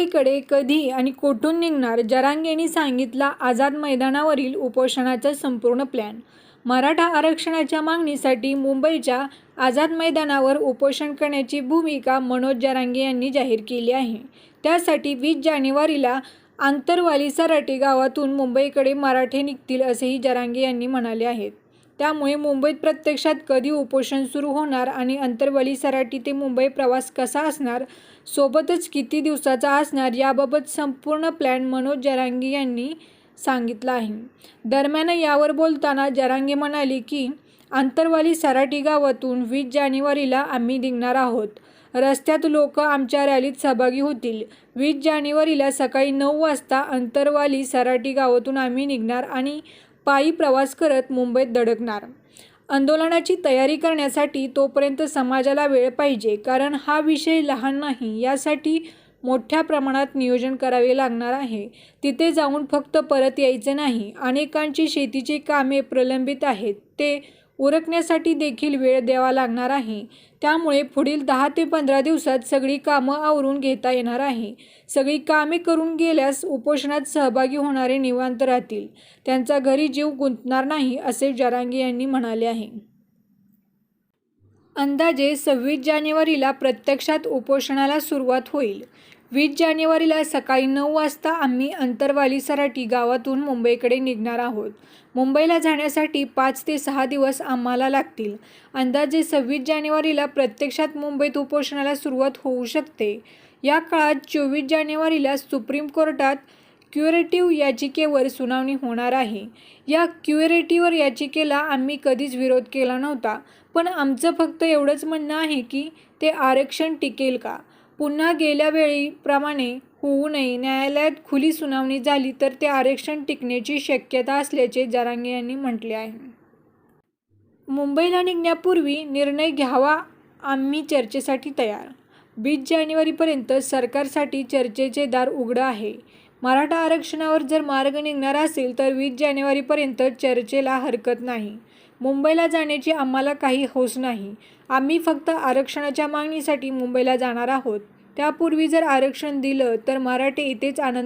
मुंबईकडे कधी आणि कोठून निघणार जरांगेंनी सांगितला आझाद मैदानावरील उपोषणाचा संपूर्ण प्लॅन मराठा आरक्षणाच्या मागणीसाठी मुंबईच्या आझाद मैदानावर उपोषण करण्याची भूमिका मनोज जरांगे यांनी जाहीर केली आहे. त्यासाठी वीस जानेवारीला आंतरवाली सराटी गावातून मुंबईकडे मराठे निघतील असेही जरांगे यांनी म्हणाले आहेत. त्यामुळे मुंबईत प्रत्यक्षात कधी उपोषण सुरू होणार आणि अंतरवली सराटी ते मुंबई प्रवास कसा असणार सोबतच किती दिवसाचा असणार याबाबत संपूर्ण प्लॅन मनोज जरांगी यांनी सांगितला आहे. दरम्यान यावर बोलताना जरांगे म्हणाले की आंतरवाली सराटी गावातून वीस जानेवारीला आम्ही निघणार आहोत. रस्त्यात लोक आमच्या रॅलीत सहभागी होतील. वीस जानेवारीला सकाळी नऊ वाजता अंतरवाली सराटी गावातून आम्ही निघणार आणि पायी प्रवास करत मुंबईत धडकणार. आंदोलनाची तयारी करण्यासाठी तोपर्यंत समाजाला वेळ पाहिजे कारण हा विषय लहान नाही यासाठी मोठ्या प्रमाणात नियोजन करावे लागणार आहे. तिथे जाऊन फक्त परत यायचे नाही. अनेकांची शेतीची कामे प्रलंबित आहेत. ते उरकण्यासाठी देखील वेळ द्यावा लागणार आहे. त्यामुळे पुढील दहा ते पंधरा दिवसात सगळी कामं आवरून घेता येणार आहे. सगळी कामे करून गेल्यास उपोषणात सहभागी होणारे निवांत राहतील. त्यांचा घरी जीव गुंतणार नाही असे जरांगे यांनी म्हणाले आहे. अंदाजे सव्वीस जानेवारीला प्रत्यक्षात उपोषणाला सुरुवात होईल. वीस जानेवारीला सकाळी नऊ वाजता आम्ही अंतरवाली सराटी गावातून मुंबईकडे निघणार आहोत. मुंबईला जाण्यासाठी पाच ते सहा दिवस आम्हाला लागतील. अंदाजे सव्वीस जानेवारीला प्रत्यक्षात मुंबईत उपोषणाला सुरुवात होऊ शकते. या काळात चोवीस जानेवारीला सुप्रीम कोर्टात क्युरेटिव्ह याचिकेवर सुनावणी होणार आहे. या क्युरेटिव्ह याचिकेला आम्ही कधीच विरोध केला नव्हता. पण आमचं फक्त एवढंच म्हणणं आहे की ते आरक्षण टिकेल का? पुन्हा गेल्या वेळीप्रमाणे होऊ नये. न्यायालयात खुली सुनावणी झाली तर ते आरक्षण टिकण्याची शक्यता असल्याचे जरांगे यांनी म्हटले आहे. मुंबईला निघण्यापूर्वी निर्णय घ्यावा आम्ही चर्चेसाठी तयार. वीस जानेवारीपर्यंत सरकारसाठी चर्चेचे दार उघडं आहे. मराठा आरक्षणावर जर मार्ग निघणार असेल तर वीस जानेवारीपर्यंत चर्चेला हरकत नाही. मुंबईला जाण्याची आम्हाला काही हौस नाही. आम्ही फक्त आरक्षणाच्या मागणीसाठी मुंबईला जाणार आहोत. त्यापूर्वी जर आरक्षण दिलं तर मराठे इथेच आनंद